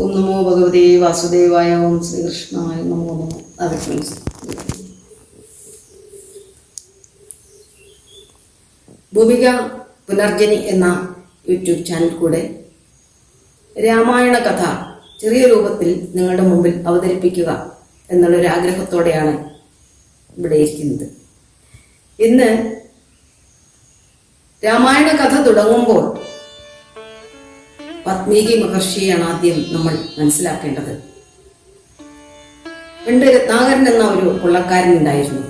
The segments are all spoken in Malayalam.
ഓം നമോ ഭഗവതേ വാസുദേവായ ഓം ശ്രീകൃഷ്ണായ നമോ നമോ. അതെ ഭൂമിക പുനർജനി എന്ന യൂട്യൂബ് ചാനൽ കൂടെ രാമായണ കഥ ചെറിയ രൂപത്തിൽ നിങ്ങളുടെ മുമ്പിൽ അവതരിപ്പിക്കുക എന്നുള്ളൊരു ആഗ്രഹത്തോടെയാണ് ഇവിടെ ഇരിക്കുന്നത്. ഇന്ന് രാമായണ കഥ തുടങ്ങുമ്പോൾ പത്മീകി മഹർഷിയാണ് ആദ്യം നമ്മൾ മനസ്സിലാക്കേണ്ടത്. പണ്ട് രത്നാകരൻ എന്ന ഒരു കൊള്ളക്കാരൻ ഉണ്ടായിരുന്നു.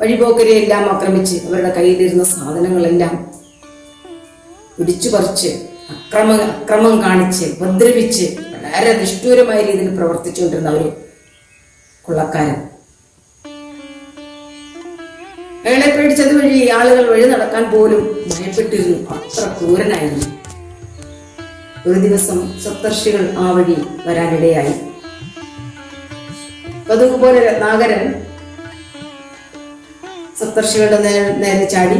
വഴിപോക്കരെ എല്ലാം ആക്രമിച്ച് അവരുടെ കയ്യിലിരുന്ന സാധനങ്ങളെല്ലാം പിടിച്ചു പറിച്ച് അക്രമ അക്രമം കാണിച്ച് ഉപദ്രവിച്ച് വളരെ നിഷ്ഠൂരമായ രീതിയിൽ പ്രവർത്തിച്ചുകൊണ്ടിരുന്ന ഒരു കൊള്ളക്കാരൻ. അയാളെ പേടിച്ചത് വഴി ആളുകൾ വഴി നടക്കാൻ പോലും ഭയപ്പെട്ടിരുന്നു. അത്ര ക്രൂരനായിരുന്നു. ഒരു ദിവസം സപ്തർഷികൾ ആ വഴി വരാനിടയായി. പതുപോലെ രത്നാകരൻ സപ്തർഷികളുടെ നേരെ നേരെ ചാടി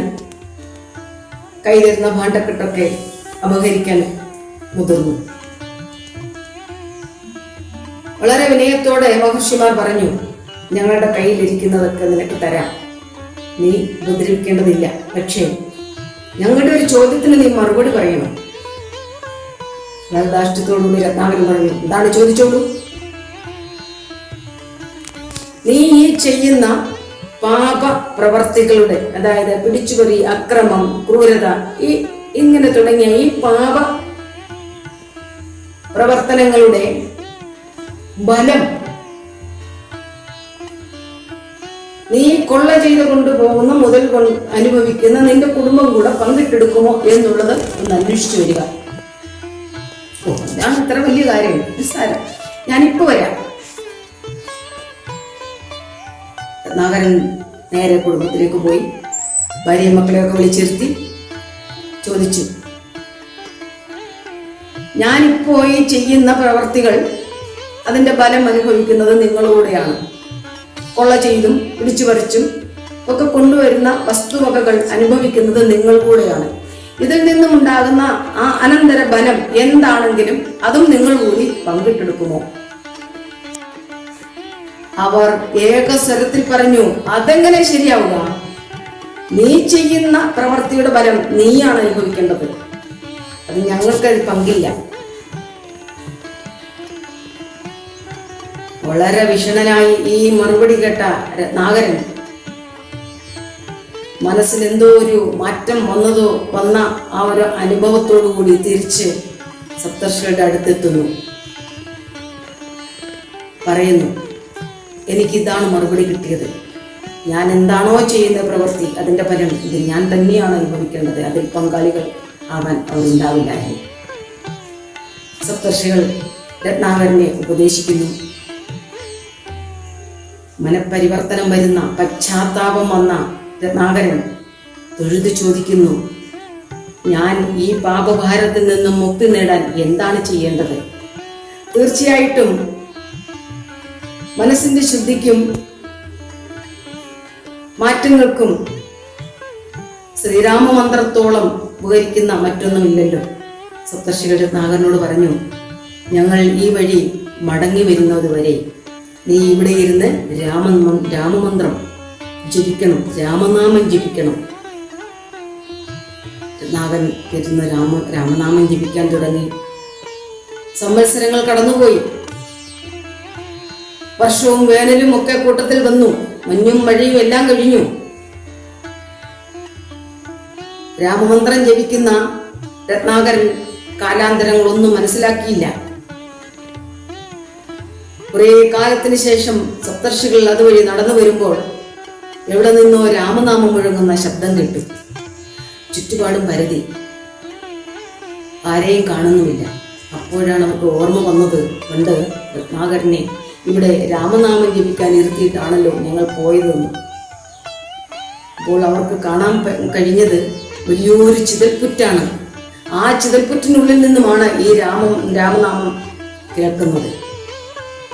കയ്യിലിരുന്ന ഭാണ്ഡക്കെട്ടൊക്കെ അപഹരിക്കാൻ മുതിർന്നു. വളരെ വിനയത്തോടെ മഹർഷിമാർ പറഞ്ഞു ഞങ്ങളുടെ കയ്യിലിരിക്കുന്നതൊക്കെ നിനക്ക് തരാം. നീ ഉപദ്രവിക്കേണ്ടതില്ല. പക്ഷേ ഞങ്ങളുടെ ഒരു ചോദ്യത്തിന് നീ മറുപടി പറയണം. ലളിതാഷ്ടത്തോടുകൂടി രത്നാകരൻ പറഞ്ഞു? എന്താണ് ചോദിച്ചോളൂ? നീ ഈ ചെയ്യുന്ന പാപ പ്രവർത്തികളുടെ അതായത് പിടിച്ചുപറി അക്രമം ക്രൂരത ഈ ഇങ്ങനെ തുടങ്ങിയ ഈ പാപ പ്രവർത്തനങ്ങളുടെ ബലം നീ കൊള്ള ചെയ്ത് കൊണ്ടുപോകുന്ന മുതൽ അനുഭവിക്കുന്ന നിന്റെ കുടുംബം കൂടെ പങ്കിട്ടെടുക്കുമോ എന്നുള്ളത് ഒന്ന് അന്വേഷിച്ചു വരിക. ഞാൻ ഇത്ര വലിയ കാര്യം. നിസ്സാരം. ഞാനിപ്പോ വരാം. രത്നാകരൻ നേരെ കുടുംബത്തിലേക്ക് പോയി. ഭാര്യയും മക്കളെയൊക്കെ വിളിച്ചിരുത്തി ചോദിച്ചു. ഞാനിപ്പോ ഈ ചെയ്യുന്ന പ്രവർത്തികൾ അതിന്റെ ഫലം അനുഭവിക്കുന്നത് നിങ്ങളോടെയാണ്. കൊള്ള ചെയ്തും പിടിച്ചു പറിച്ചും ഒക്കെ കൊണ്ടുവരുന്ന വസ്തുവകകൾ അനുഭവിക്കുന്നത് നിങ്ങൾ കൂടെയാണ് ഇതിൽ നിന്നും ഉണ്ടാകുന്ന ആ അനന്തര ബലം എന്താണെങ്കിലും അതും നിങ്ങൾ കൂടി പങ്കിട്ടെടുക്കുമോ? അവർ ഏകസ്വരത്തിൽ പറഞ്ഞു അതെങ്ങനെ ശരിയാവുക? നീ ചെയ്യുന്ന പ്രവൃത്തിയുടെ ബലം നീയാണ് അനുഭവിക്കേണ്ടത്. അത് ഞങ്ങൾക്കത് പങ്കില്ല. വളരെ വിഷണനായി ഈ മറുപടി കേട്ട രത്നാകരൻ മനസ്സിൽ എന്തോ ഒരു മാറ്റം വന്നതോ വന്ന ആ ഒരു അനുഭവത്തോടു കൂടി തിരിച്ച് സപ്തർഷിയുടെ അടുത്തെത്തുന്നു. പറയുന്നു എനിക്കിതാണ് മറുപടി കിട്ടിയത്. ഞാൻ എന്താണോ ചെയ്യുന്ന പ്രവൃത്തി അതിന്റെ ഫലം ഇത് ഞാൻ തന്നെയാണ് അനുഭവിക്കേണ്ടത്. അതിൽ പങ്കാളികൾ ആവാൻ അവരുണ്ടാവില്ലായിരുന്നു. സപ്തർഷികൾ രത്നാകരനെ ഉപദേശിക്കുന്നു. മനപരിവർത്തനം വരുന്ന പശ്ചാത്താപം വന്ന രത്നാകരൻ തൊഴുതു ചോദിക്കുന്നു ഞാൻ ഈ പാപഭാരത്തിൽ നിന്നും മുക്തി നേടാൻ എന്താണ് ചെയ്യേണ്ടത്? തീർച്ചയായിട്ടും മനസ്സിന്റെ ശുദ്ധിക്കും മാറ്റങ്ങൾക്കും ശ്രീരാമമന്ത്രത്തോളം ഉപകരിക്കുന്ന മറ്റൊന്നുമില്ലല്ലോ. സപ്തർഷികൾ രത്നാകരനോട് പറഞ്ഞു ഞങ്ങൾ ഈ വഴി മടങ്ങി വരുന്നതുവരെ നീ ഇവിടെ ഇരുന്ന് രാമ രാമമന്ത്രം ജപിക്കണം. രാമനാമം ജപിക്കണം. നാഗൻ ഇരുന്ന് രാമ രാമനാമം ജപിക്കാൻ തുടങ്ങി. സംവത്സരങ്ങൾ കടന്നുപോയി. വർഷവും വേനലും ഒക്കെ കൂട്ടത്തിൽ വന്നു. മഞ്ഞും മഴയും എല്ലാം കഴിഞ്ഞു. രാമമന്ത്രം ജപിക്കുന്ന രത്നാകരൻ കാലാന്തരങ്ങളൊന്നും മനസ്സിലാക്കിയില്ല. കുറേ കാലത്തിന് ശേഷം സപ്തർഷികൾ അതുവഴി നടന്നു വരുമ്പോൾ എവിടെ നിന്നോ രാമനാമം മുഴങ്ങുന്ന ശബ്ദം കേട്ടു. ചുറ്റുപാടും പരതി. ആരെയും കാണുന്നുമില്ല. അപ്പോഴാണ് അവർക്ക് ഓർമ്മ വന്നത് പണ്ട് രത്നാകരനെ ഇവിടെ രാമനാമം ജപിക്കാൻ ഇരുത്തിയിട്ടാണല്ലോ ഞങ്ങൾ പോയതെന്ന്. അപ്പോൾ അവർക്ക് കാണാൻ കഴിഞ്ഞത് വലിയൊരു ചിതൽപ്പുറ്റാണ് ആ ചിതൽപ്പുറ്റിനുള്ളിൽ നിന്നുമാണ് ഈ രാമം രാമനാമം കേൾക്കുന്നത്.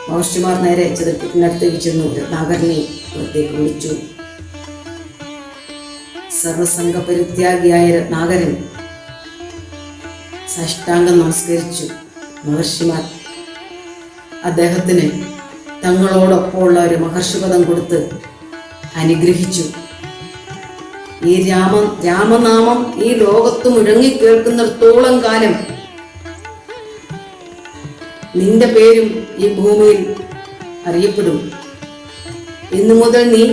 മഹർഷിമാർ നേരെ ചിതൽപ്പുറ്റിനടുത്തേക്ക് ചെന്നു. രത്നാകരനെ പുറത്തേക്ക് വിളിച്ചു. സർവസംഘ പരിത്യാഗിയായ രത്നാകരൻ സാഷ്ടാംഗം നമസ്കരിച്ചു. മഹർഷിമാർ അദ്ദേഹത്തിന് തങ്ങളോടൊപ്പമുള്ള ഒരു മഹർഷിപദം കൊടുത്ത് അനുഗ്രഹിച്ചു. ഈ രാമ രാമനാമം ഈ ലോകത്ത് മുഴങ്ങി കേൾക്കുന്നിടത്തോളം കാലം നിന്റെ പേരും ഈ ഭൂമിയിൽ അറിയപ്പെടും. ഇന്നു മുതൽ നീ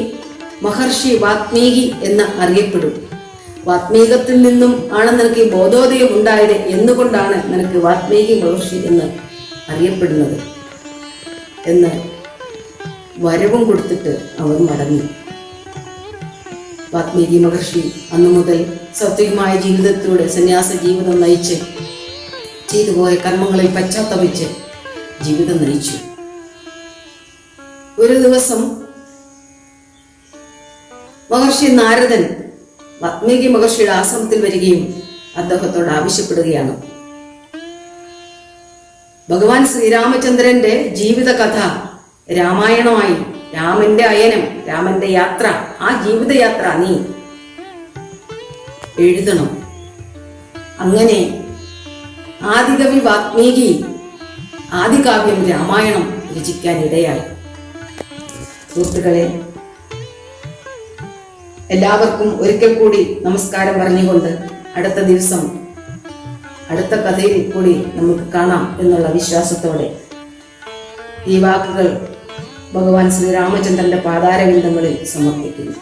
മഹർഷി വാത്മീകി എന്ന് അറിയപ്പെടും. വാത്മീകത്തിൽ നിന്നും ആണ് നിനക്ക് ബോധോദയം ഉണ്ടായത് എന്നുകൊണ്ടാണ് നിനക്ക് വാത്മീകി മഹർഷി എന്ന് അറിയപ്പെടുന്നത്. എന്ന് വരവും കൊടുത്തിട്ട് അവർ മടങ്ങി. വാത്മീകി മഹർഷി അന്നു മുതൽ സത്യമായ ജീവിതത്തിലൂടെ സന്യാസ ജീവിതം നയിച്ച് ചെയ്തുപോയ കർമ്മങ്ങളിൽ പശ്ചാത്തപിച്ച് ജീവിതം നയിച്ചു. ഒരു ദിവസം മഹർഷി നാരദൻ വാത്മീകി മഹർഷിയുടെ ആശ്രമത്തിൽ വരികയും അദ്ദേഹത്തോട് ആവശ്യപ്പെടുകയാണ്. ഭഗവാൻ ശ്രീരാമചന്ദ്രന്റെ ജീവിത കഥ രാമായണമായി രാമന്റെ അയനം രാമന്റെ യാത്ര ആ ജീവിതയാത്ര നീ എഴുതണം. അങ്ങനെ ആദികവി വാത്മീകി ആദികാവ്യം രാമായണം രചിക്കാൻ ഇടയായി. സുഹൃത്തുക്കളെ എല്ലാവർക്കും ഒരിക്കൽ കൂടി നമസ്കാരം പറഞ്ഞുകൊണ്ട് അടുത്ത ദിവസം അടുത്ത കഥയിൽ കൂടി നമുക്ക് കാണാം എന്നുള്ള വിശ്വാസത്തോടെ ഈ വാക്കുകൾ ഭഗവാൻ ശ്രീരാമചന്ദ്രന്റെ പാതാരവിന്ദങ്ങളിൽ സമർപ്പിക്കുന്നു.